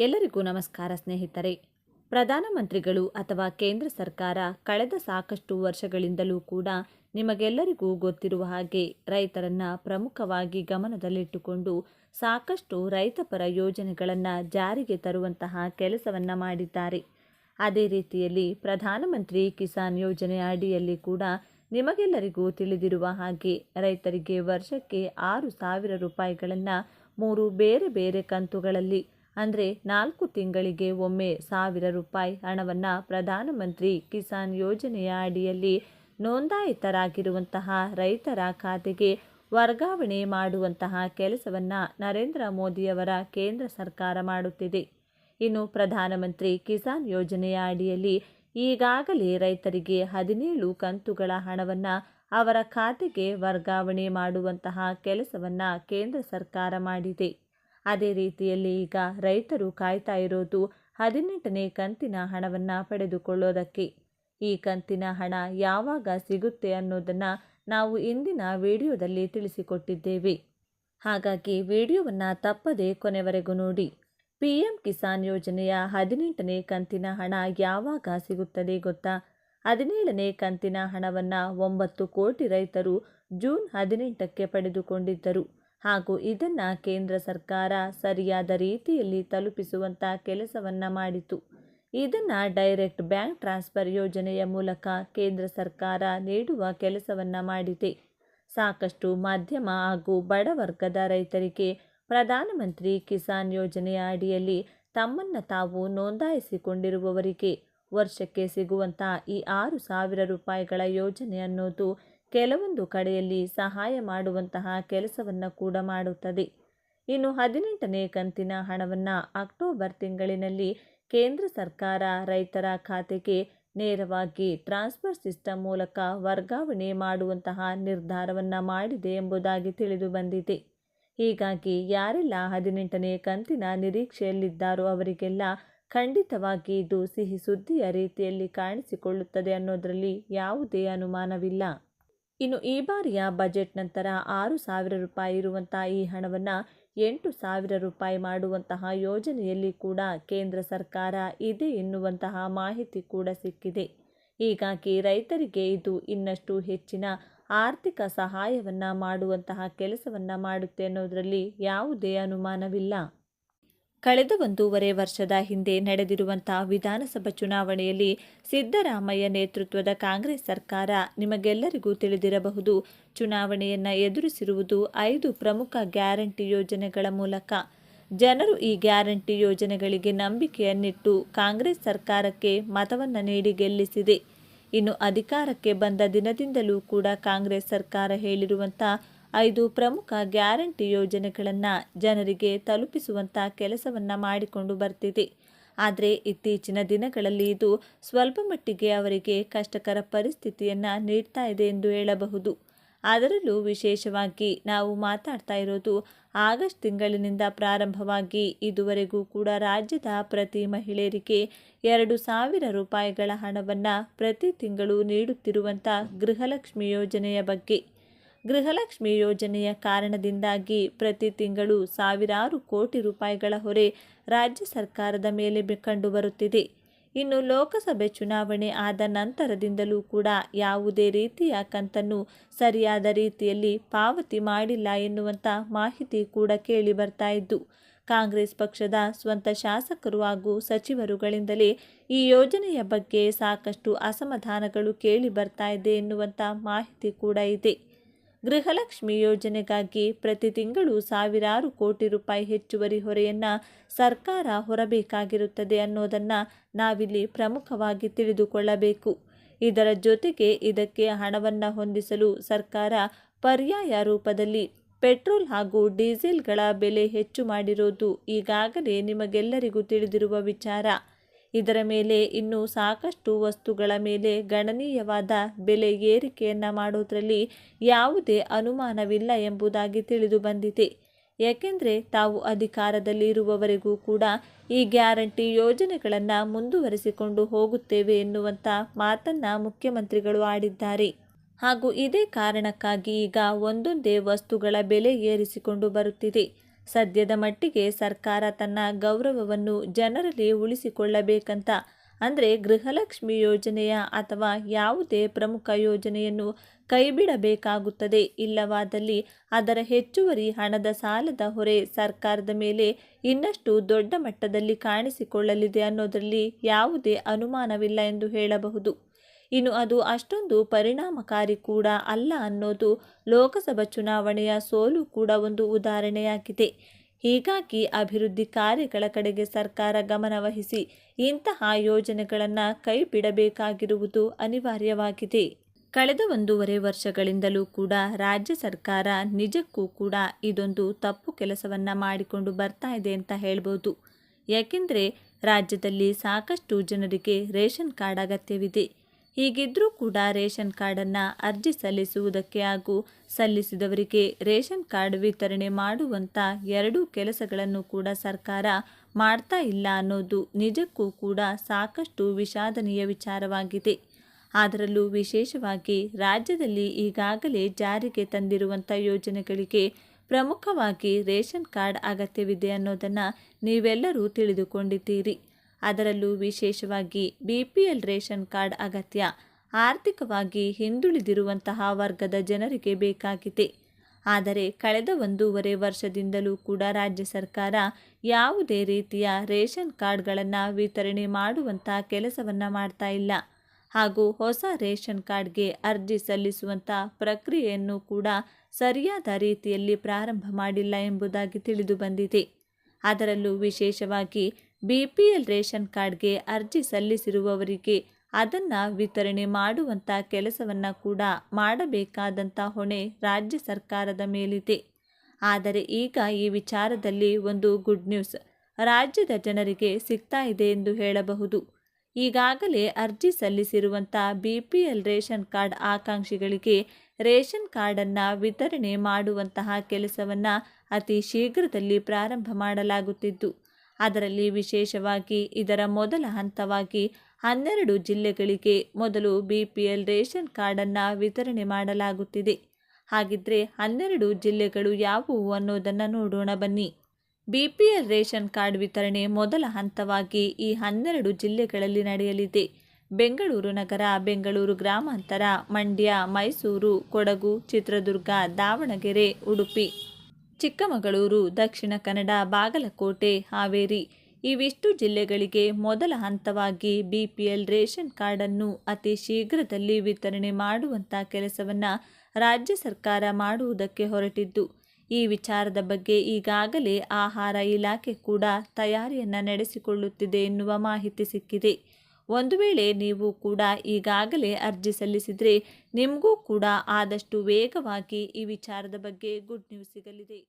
ಎಲ್ಲರಿಗೂ ನಮಸ್ಕಾರ ಸ್ನೇಹಿತರೆ. ಪ್ರಧಾನಮಂತ್ರಿಗಳು ಅಥವಾ ಕೇಂದ್ರ ಸರ್ಕಾರ ಕಳೆದ ಸಾಕಷ್ಟು ವರ್ಷಗಳಿಂದಲೂ ಕೂಡ ನಿಮಗೆಲ್ಲರಿಗೂ ಗೊತ್ತಿರುವ ಹಾಗೆ ರೈತರನ್ನ ಪ್ರಮುಖವಾಗಿ ಗಮನದಲ್ಲಿಟ್ಟುಕೊಂಡು ಸಾಕಷ್ಟು ರೈತಪರ ಯೋಜನೆಗಳನ್ನು ಜಾರಿಗೆ ತರುವಂತಹ ಕೆಲಸವನ್ನು ಮಾಡಿದ್ದಾರೆ. ಅದೇ ರೀತಿಯಲ್ಲಿ ಪ್ರಧಾನಮಂತ್ರಿ ಕಿಸಾನ್ ಯೋಜನೆ ಅಡಿಯಲ್ಲಿ ಕೂಡ ನಿಮಗೆಲ್ಲರಿಗೂ ತಿಳಿದಿರುವ ಹಾಗೆ ರೈತರಿಗೆ ವರ್ಷಕ್ಕೆ ಆರು ಸಾವಿರ ರೂಪಾಯಿಗಳನ್ನು ಮೂರು ಬೇರೆ ಬೇರೆ ಕಂತುಗಳಲ್ಲಿ ಅಂದರೆ ನಾಲ್ಕು ತಿಂಗಳಿಗೆ ಒಮ್ಮೆ ಸಾವಿರ ರೂಪಾಯಿ ಹಣವನ್ನು ಪ್ರಧಾನಮಂತ್ರಿ ಕಿಸಾನ್ ಯೋಜನೆಯ ಅಡಿಯಲ್ಲಿ ನೋಂದಾಯಿತರಾಗಿರುವಂತಹ ರೈತರ ಖಾತೆಗೆ ವರ್ಗಾವಣೆ ಮಾಡುವಂತಹ ಕೆಲಸವನ್ನು ನರೇಂದ್ರ ಮೋದಿಯವರ ಕೇಂದ್ರ ಸರ್ಕಾರ ಮಾಡುತ್ತಿದೆ. ಇನ್ನು ಪ್ರಧಾನಮಂತ್ರಿ ಕಿಸಾನ್ ಯೋಜನೆಯ ಅಡಿಯಲ್ಲಿ ಈಗಾಗಲೇ ರೈತರಿಗೆ ಹದಿನೇಳು ಕಂತುಗಳ ಹಣವನ್ನು ಅವರ ಖಾತೆಗೆ ವರ್ಗಾವಣೆ ಮಾಡುವಂತಹ ಕೆಲಸವನ್ನು ಕೇಂದ್ರ ಸರ್ಕಾರ ಮಾಡಿದೆ. ಅದೇ ರೀತಿಯಲ್ಲಿ ಈಗ ರೈತರು ಕಾಯ್ತಾ ಇರೋದು ಹದಿನೆಂಟನೇ ಕಂತಿನ ಹಣವನ್ನು ಪಡೆದುಕೊಳ್ಳೋದಕ್ಕೆ. ಈ ಕಂತಿನ ಹಣ ಯಾವಾಗ ಸಿಗುತ್ತೆ ಅನ್ನೋದನ್ನು ನಾವು ಇಂದಿನ ವಿಡಿಯೋದಲ್ಲಿ ತಿಳಿಸಿಕೊಟ್ಟಿದ್ದೇವೆ. ಹಾಗಾಗಿ ವಿಡಿಯೋವನ್ನು ತಪ್ಪದೆ ಕೊನೆವರೆಗೂ ನೋಡಿ. ಪಿ ಎಂ ಕಿಸಾನ್ ಯೋಜನೆಯ ಹದಿನೆಂಟನೇ ಕಂತಿನ ಹಣ ಯಾವಾಗ ಸಿಗುತ್ತದೆ ಗೊತ್ತಾ? ಹದಿನೇಳನೇ ಕಂತಿನ ಹಣವನ್ನು ಒಂಬತ್ತು ಕೋಟಿ ರೈತರು ಜೂನ್ ಹದಿನೆಂಟಕ್ಕೆ ಪಡೆದುಕೊಂಡಿದ್ದರು. ಹಾಗೂ ಇದನ್ನು ಕೇಂದ್ರ ಸರ್ಕಾರ ಸರಿಯಾದ ರೀತಿಯಲ್ಲಿ ತಲುಪಿಸುವಂಥ ಕೆಲಸವನ್ನು ಮಾಡಿತು. ಇದನ್ನು ಡೈರೆಕ್ಟ್ ಬ್ಯಾಂಕ್ ಟ್ರಾನ್ಸ್ಫರ್ ಯೋಜನೆಯ ಮೂಲಕ ಕೇಂದ್ರ ಸರ್ಕಾರ ನೀಡುವ ಕೆಲಸವನ್ನು ಮಾಡಿದೆ. ಸಾಕಷ್ಟು ಮಾಧ್ಯಮ ಹಾಗೂ ಬಡವರ್ಗದ ರೈತರಿಗೆ ಪ್ರಧಾನಮಂತ್ರಿ ಕಿಸಾನ್ ಯೋಜನೆಯ ಅಡಿಯಲ್ಲಿ ತಮ್ಮನ್ನು ತಾವು ನೋಂದಾಯಿಸಿಕೊಂಡಿರುವವರಿಗೆ ವರ್ಷಕ್ಕೆ ಸಿಗುವಂತಹ ಈ ಆರು ಸಾವಿರ ರೂಪಾಯಿಗಳ ಯೋಜನೆ ಅನ್ನೋದು ಕೆಲವೊಂದು ಕಡೆಯಲ್ಲಿ ಸಹಾಯ ಮಾಡುವಂತಹ ಕೆಲಸವನ್ನು ಕೂಡ ಮಾಡುತ್ತದೆ. ಇನ್ನು ಹದಿನೆಂಟನೇ ಕಂತಿನ ಹಣವನ್ನು ಅಕ್ಟೋಬರ್ ತಿಂಗಳಿನಲ್ಲಿ ಕೇಂದ್ರ ಸರ್ಕಾರ ರೈತರ ಖಾತೆಗೆ ನೇರವಾಗಿ ಟ್ರಾನ್ಸ್ಫರ್ ಸಿಸ್ಟಮ್ ಮೂಲಕ ವರ್ಗಾವಣೆ ಮಾಡುವಂತಹ ನಿರ್ಧಾರವನ್ನು ಮಾಡಿದೆ ಎಂಬುದಾಗಿ ತಿಳಿದು ಬಂದಿದೆ. ಹೀಗಾಗಿ ಯಾರೆಲ್ಲ ಹದಿನೆಂಟನೇ ಕಂತಿನ ನಿರೀಕ್ಷೆಯಲ್ಲಿದ್ದಾರೋ ಅವರಿಗೆಲ್ಲ ಖಂಡಿತವಾಗಿ ಇದು ಸಿಹಿ ಸುದ್ದಿಯ ರೀತಿಯಲ್ಲಿ ಕಾಣಿಸಿಕೊಳ್ಳುತ್ತದೆ ಅನ್ನೋದರಲ್ಲಿ ಯಾವುದೇ ಅನುಮಾನವಿಲ್ಲ. ಇನ್ನು ಈ ಬಾರಿಯ ಬಜೆಟ್ ನಂತರ ಆರು ಸಾವಿರ ರೂಪಾಯಿ ಇರುವಂತಹ ಈ ಹಣವನ್ನು ಎಂಟು ಸಾವಿರ ರೂಪಾಯಿ ಮಾಡುವಂತಹ ಯೋಜನೆಯಲ್ಲಿ ಕೂಡ ಕೇಂದ್ರ ಸರ್ಕಾರ ಇದೆ ಎನ್ನುವಂತಹ ಮಾಹಿತಿ ಕೂಡ ಸಿಕ್ಕಿದೆ. ಹೀಗಾಗಿ ರೈತರಿಗೆ ಇದು ಇನ್ನಷ್ಟು ಹೆಚ್ಚಿನ ಆರ್ಥಿಕ ಸಹಾಯವನ್ನು ಮಾಡುವಂತಹ ಕೆಲಸವನ್ನು ಮಾಡುತ್ತೆ ಅನ್ನೋದರಲ್ಲಿ ಯಾವುದೇ ಅನುಮಾನವಿಲ್ಲ. ಕಳೆದ ಒಂದೂವರೆ ವರ್ಷದ ಹಿಂದೆ ನಡೆದಿರುವಂತಹ ವಿಧಾನಸಭಾ ಚುನಾವಣೆಯಲ್ಲಿ ಸಿದ್ದರಾಮಯ್ಯ ನೇತೃತ್ವದ ಕಾಂಗ್ರೆಸ್ ಸರ್ಕಾರ ನಿಮಗೆಲ್ಲರಿಗೂ ತಿಳಿದಿರಬಹುದು. ಚುನಾವಣೆಯನ್ನು ಎದುರಿಸಿರುವುದು ಐದು ಪ್ರಮುಖ ಗ್ಯಾರಂಟಿ ಯೋಜನೆಗಳ ಮೂಲಕ. ಜನರು ಈ ಗ್ಯಾರಂಟಿ ಯೋಜನೆಗಳಿಗೆ ನಂಬಿಕೆಯನ್ನಿಟ್ಟು ಕಾಂಗ್ರೆಸ್ ಸರ್ಕಾರಕ್ಕೆ ಮತವನ್ನು ನೀಡಿ ಗೆಲ್ಲಿಸಿದೆ. ಇನ್ನು ಅಧಿಕಾರಕ್ಕೆ ಬಂದ ದಿನದಿಂದಲೂ ಕೂಡ ಕಾಂಗ್ರೆಸ್ ಸರ್ಕಾರ ಹೇಳಿರುವಂಥ ಐದು ಪ್ರಮುಖ ಗ್ಯಾರಂಟಿ ಯೋಜನೆಗಳನ್ನು ಜನರಿಗೆ ತಲುಪಿಸುವಂಥ ಕೆಲಸವನ್ನು ಮಾಡಿಕೊಂಡು ಬರ್ತಿದೆ. ಆದರೆ ಇತ್ತೀಚಿನ ದಿನಗಳಲ್ಲಿ ಇದು ಸ್ವಲ್ಪ ಮಟ್ಟಿಗೆ ಅವರಿಗೆ ಕಷ್ಟಕರ ಪರಿಸ್ಥಿತಿಯನ್ನು ನೀಡ್ತಾ ಇದೆ ಎಂದು ಹೇಳಬಹುದು. ಅದರಲ್ಲೂ ವಿಶೇಷವಾಗಿ ನಾವು ಮಾತಾಡ್ತಾ ಇರೋದು ಆಗಸ್ಟ್ ತಿಂಗಳಿನಿಂದ ಪ್ರಾರಂಭವಾಗಿ ಇದುವರೆಗೂ ಕೂಡ ರಾಜ್ಯದ ಪ್ರತಿ ಮಹಿಳೆಯರಿಗೆ ಎರಡು ಸಾವಿರ ರೂಪಾಯಿಗಳ ಹಣವನ್ನು ಪ್ರತಿ ತಿಂಗಳು ನೀಡುತ್ತಿರುವಂಥ ಗೃಹಲಕ್ಷ್ಮಿ ಯೋಜನೆಯ ಬಗ್ಗೆ. ಗೃಹಲಕ್ಷ್ಮಿ ಯೋಜನೆಯ ಕಾರಣದಿಂದಾಗಿ ಪ್ರತಿ ತಿಂಗಳು ಸಾವಿರಾರು ಕೋಟಿ ರೂಪಾಯಿಗಳ ಹೊರೆ ರಾಜ್ಯ ಸರ್ಕಾರದ ಮೇಲೆ ಕಂಡುಬರುತ್ತಿದೆ. ಇನ್ನು ಲೋಕಸಭೆ ಚುನಾವಣೆ ಆದ ನಂತರದಿಂದಲೂ ಕೂಡ ಯಾವುದೇ ರೀತಿಯ ಕಂತನ್ನು ಸರಿಯಾದ ರೀತಿಯಲ್ಲಿ ಪಾವತಿ ಮಾಡಿಲ್ಲ ಎನ್ನುವಂಥ ಮಾಹಿತಿ ಕೂಡ ಕೇಳಿ ಬರ್ತಾ ಇದ್ದು, ಕಾಂಗ್ರೆಸ್ ಪಕ್ಷದ ಸ್ವಂತ ಶಾಸಕರು ಹಾಗೂ ಸಚಿವರುಗಳಿಂದಲೇ ಈ ಯೋಜನೆಯ ಬಗ್ಗೆ ಸಾಕಷ್ಟು ಅಸಮಾಧಾನಗಳು ಕೇಳಿ ಬರ್ತಾ ಇದೆ ಎನ್ನುವಂಥ ಮಾಹಿತಿ ಕೂಡ ಇದೆ. ಗೃಹಲಕ್ಷ್ಮಿ ಯೋಜನೆಗಾಗಿ ಪ್ರತಿ ತಿಂಗಳು ಸಾವಿರಾರು ಕೋಟಿ ರೂಪಾಯಿ ಹೆಚ್ಚುವರಿ ಹೊರೆಯನ್ನು ಸರ್ಕಾರ ಹೊರಬೇಕಾಗಿರುತ್ತದೆ ಅನ್ನೋದನ್ನು ನಾವಿಲ್ಲಿ ಪ್ರಮುಖವಾಗಿ ತಿಳಿದುಕೊಳ್ಳಬೇಕು. ಇದರ ಜೊತೆಗೆ ಇದಕ್ಕೆ ಹಣವನ್ನು ಹೊಂದಿಸಲು ಸರ್ಕಾರ ಪರ್ಯಾಯ ರೂಪದಲ್ಲಿ ಪೆಟ್ರೋಲ್ ಹಾಗೂ ಡೀಸೆಲ್ಗಳ ಬೆಲೆ ಹೆಚ್ಚು ಮಾಡಿರೋದು ಈಗಾಗಲೇ ನಿಮಗೆಲ್ಲರಿಗೂ ತಿಳಿದಿರುವ ವಿಚಾರ. ಇದರ ಮೇಲೆ ಇನ್ನೂ ಸಾಕಷ್ಟು ವಸ್ತುಗಳ ಮೇಲೆ ಗಣನೀಯವಾದ ಬೆಲೆ ಏರಿಕೆಯನ್ನು ಮಾಡುವುದರಲ್ಲಿ ಯಾವುದೇ ಅನುಮಾನವಿಲ್ಲ ಎಂಬುದಾಗಿ ತಿಳಿದು ಬಂದಿದೆ. ಏಕೆಂದರೆ ತಾವು ಅಧಿಕಾರದಲ್ಲಿ ಇರುವವರೆಗೂ ಕೂಡ ಈ ಗ್ಯಾರಂಟಿ ಯೋಜನೆಗಳನ್ನು ಮುಂದುವರಿಸಿಕೊಂಡು ಹೋಗುತ್ತೇವೆ ಎನ್ನುವಂಥ ಮಾತನ್ನು ಮುಖ್ಯಮಂತ್ರಿಗಳು ಆಡಿದ್ದಾರೆ. ಹಾಗೂ ಇದೇ ಕಾರಣಕ್ಕಾಗಿ ಈಗ ಒಂದೊಂದೇ ವಸ್ತುಗಳ ಬೆಲೆ ಏರಿಸಿಕೊಂಡು ಬರುತ್ತಿದೆ. ಸದ್ಯದ ಮಟ್ಟಿಗೆ ಸರ್ಕಾರ ತನ್ನ ಗೌರವವನ್ನು ಜನರಲ್ಲಿ ಉಳಿಸಿಕೊಳ್ಳಬೇಕಂತ, ಅಂದರೆ ಗೃಹಲಕ್ಷ್ಮಿ ಯೋಜನೆಯ ಅಥವಾ ಯಾವುದೇ ಪ್ರಮುಖ ಯೋಜನೆಯನ್ನು ಕೈಬಿಡಬೇಕಾಗುತ್ತದೆ. ಇಲ್ಲವಾದಲ್ಲಿ ಅದರ ಹೆಚ್ಚುವರಿ ಹಣದ ಸಾಲದ ಹೊರೆ ಸರ್ಕಾರದ ಮೇಲೆ ಇನ್ನಷ್ಟು ದೊಡ್ಡ ಮಟ್ಟದಲ್ಲಿ ಕಾಣಿಸಿಕೊಳ್ಳಲಿದೆ ಅನ್ನೋದರಲ್ಲಿ ಯಾವುದೇ ಅನುಮಾನವಿಲ್ಲ ಎಂದು ಹೇಳಬಹುದು. ಇನ್ನು ಅದು ಅಷ್ಟೊಂದು ಪರಿಣಾಮಕಾರಿ ಕೂಡ ಅಲ್ಲ ಅನ್ನೋದು ಲೋಕಸಭಾ ಚುನಾವಣೆಯ ಸೋಲು ಕೂಡ ಒಂದು ಉದಾಹರಣೆಯಾಗಿದೆ. ಹೀಗಾಗಿ ಅಭಿವೃದ್ಧಿ ಕಾರ್ಯಗಳ ಕಡೆಗೆ ಸರ್ಕಾರ ಗಮನವಹಿಸಿ ಇಂತಹ ಯೋಜನೆಗಳನ್ನು ಕೈಬಿಡಬೇಕಾಗಿರುವುದು ಅನಿವಾರ್ಯವಾಗಿದೆ. ಕಳೆದ ಒಂದೂವರೆ ವರ್ಷಗಳಿಂದಲೂ ಕೂಡ ರಾಜ್ಯ ಸರ್ಕಾರ ನಿಜಕ್ಕೂ ಕೂಡ ಇದೊಂದು ತಪ್ಪು ಕೆಲಸವನ್ನು ಮಾಡಿಕೊಂಡು ಬರ್ತಾ ಇದೆ ಅಂತ ಹೇಳ್ಬೋದು. ಯಾಕೆಂದರೆ ರಾಜ್ಯದಲ್ಲಿ ಸಾಕಷ್ಟು ಜನರಿಗೆ ರೇಷನ್ ಕಾರ್ಡ್ ಅಗತ್ಯವಿದೆ. ಹೀಗಿದ್ರೂ ಕೂಡ ರೇಷನ್ ಕಾರ್ಡನ್ನು ಅರ್ಜಿ ಸಲ್ಲಿಸುವುದಕ್ಕೆ ಹಾಗೂ ಸಲ್ಲಿಸಿದವರಿಗೆ ರೇಷನ್ ಕಾರ್ಡ್ ವಿತರಣೆ ಮಾಡುವಂಥ ಎರಡೂ ಕೆಲಸಗಳನ್ನು ಕೂಡ ಸರ್ಕಾರ ಮಾಡ್ತಾ ಇಲ್ಲ ಅನ್ನೋದು ನಿಜಕ್ಕೂ ಕೂಡ ಸಾಕಷ್ಟು ವಿಷಾದನೀಯ ವಿಚಾರವಾಗಿದೆ. ಅದರಲ್ಲೂ ವಿಶೇಷವಾಗಿ ರಾಜ್ಯದಲ್ಲಿ ಈಗಾಗಲೇ ಜಾರಿಗೆ ತಂದಿರುವಂಥ ಯೋಜನೆಗಳಿಗೆ ಪ್ರಮುಖವಾಗಿ ರೇಷನ್ ಕಾರ್ಡ್ ಅಗತ್ಯವಿದೆ ಅನ್ನೋದನ್ನು ನೀವೆಲ್ಲರೂ ತಿಳಿದುಕೊಂಡಿದ್ದೀರಿ. ಅದರಲ್ಲೂ ವಿಶೇಷವಾಗಿ B P L ration card ಅಗತ್ಯ. ಆರ್ಥಿಕವಾಗಿ ಹಿಂದುಳಿದಿರುವಂತಹ ವರ್ಗದ ಜನರಿಗೆ ಬೇಕಾಗಿದೆ. ಆದರೆ ಕಳೆದ ಒಂದೂವರೆ ವರ್ಷದಿಂದಲೂ ಕೂಡ ರಾಜ್ಯ ಸರ್ಕಾರ ಯಾವುದೇ ರೀತಿಯ ರೇಷನ್ ಕಾರ್ಡ್ಗಳನ್ನು ವಿತರಣೆ ಮಾಡುವಂಥ ಕೆಲಸವನ್ನು ಮಾಡ್ತಾ ಇಲ್ಲ. ಹಾಗೂ ಹೊಸ ರೇಷನ್ ಕಾರ್ಡ್ಗೆ ಅರ್ಜಿ ಸಲ್ಲಿಸುವಂಥ ಪ್ರಕ್ರಿಯೆಯನ್ನು ಕೂಡ ಸರಿಯಾದ ರೀತಿಯಲ್ಲಿ ಪ್ರಾರಂಭ ಮಾಡಿಲ್ಲ ಎಂಬುದಾಗಿ ತಿಳಿದು ಬಂದಿದೆ. ಅದರಲ್ಲೂ ವಿಶೇಷವಾಗಿ ಬಿ ಪಿ ಎಲ್ ರೇಷನ್ ಕಾರ್ಡ್ಗೆ ಅರ್ಜಿ ಸಲ್ಲಿಸಿರುವವರಿಗೆ ಅದನ್ನು ವಿತರಣೆ ಮಾಡುವಂಥ ಕೆಲಸವನ್ನು ಕೂಡ ಮಾಡಬೇಕಾದಂಥ ಹೊಣೆ ರಾಜ್ಯ ಸರ್ಕಾರದ ಮೇಲಿದೆ. ಆದರೆ ಈಗ ಈ ವಿಚಾರದಲ್ಲಿ ಒಂದು ಗುಡ್ ನ್ಯೂಸ್ ರಾಜ್ಯದ ಜನರಿಗೆ ಸಿಗ್ತಾ ಇದೆ ಎಂದು ಹೇಳಬಹುದು. ಈಗಾಗಲೇ ಅರ್ಜಿ ಸಲ್ಲಿಸಿರುವಂಥ B P L ration card ಆಕಾಂಕ್ಷಿಗಳಿಗೆ ration ಕಾರ್ಡನ್ನು ವಿತರಣೆ ಮಾಡುವಂತಹ ಕೆಲಸವನ್ನು ಅತಿ ಶೀಘ್ರದಲ್ಲಿ ಪ್ರಾರಂಭ ಮಾಡಲಾಗುತ್ತಿದ್ದು. ಅದರಲ್ಲಿ ವಿಶೇಷವಾಗಿ ಇದರ ಮೊದಲ ಹಂತವಾಗಿ ಹನ್ನೆರಡು ಜಿಲ್ಲೆಗಳಿಗೆ ಮೊದಲು ಬಿ ಪಿ ಎಲ್ ರೇಷನ್ ಕಾರ್ಡನ್ನು ವಿತರಣೆ ಮಾಡಲಾಗುತ್ತಿದೆ. ಹಾಗಿದ್ರೆ ಹನ್ನೆರಡು ಜಿಲ್ಲೆಗಳು ಯಾವುವು ಅನ್ನೋದನ್ನು ನೋಡೋಣ ಬನ್ನಿ. B P L ration card ವಿತರಣೆ ಮೊದಲ ಹಂತವಾಗಿ ಈ ಹನ್ನೆರಡು ಜಿಲ್ಲೆಗಳಲ್ಲಿ ನಡೆಯಲಿದೆ. ಬೆಂಗಳೂರು ನಗರ, ಬೆಂಗಳೂರು ಗ್ರಾಮಾಂತರ, ಮಂಡ್ಯ, ಮೈಸೂರು, ಕೊಡಗು, ಚಿತ್ರದುರ್ಗ, ದಾವಣಗೆರೆ, ಉಡುಪಿ. ಚಿಕ್ಕಮಗಳೂರು, ದಕ್ಷಿಣ ಕನ್ನಡ, ಬಾಗಲಕೋಟೆ, ಹಾವೇರಿ ಇವಿಷ್ಟು ಜಿಲ್ಲೆಗಳಿಗೆ ಮೊದಲ ಹಂತವಾಗಿ ಬಿಪಿಎಲ್ ರೇಷನ್ ಕಾರ್ಡನ್ನು ಅತಿ ಶೀಘ್ರದಲ್ಲಿ ವಿತರಣೆ ಮಾಡುವಂಥ ಕೆಲಸವನ್ನು ರಾಜ್ಯ ಸರ್ಕಾರ ಮಾಡುವುದಕ್ಕೆ ಹೊರಟಿದ್ದು, ಈ ವಿಚಾರದ ಬಗ್ಗೆ ಈಗಾಗಲೇ ಆಹಾರ ಇಲಾಖೆ ಕೂಡ ತಯಾರಿಯನ್ನು ನಡೆಸಿಕೊಳ್ಳುತ್ತಿದೆ ಎನ್ನುವ ಮಾಹಿತಿ ಸಿಕ್ಕಿದೆ. ಒಂದು ವೇಳೆ ನೀವು ಕೂಡ ಈಗಾಗಲೇ ಅರ್ಜಿ ಸಲ್ಲಿಸಿದರೆ ನಿಮಗೂ ಕೂಡ ಆದಷ್ಟು ವೇಗವಾಗಿ ಈ ವಿಚಾರದ ಬಗ್ಗೆ ಗುಡ್ ನ್ಯೂಸ್ ಸಿಗಲಿದೆ.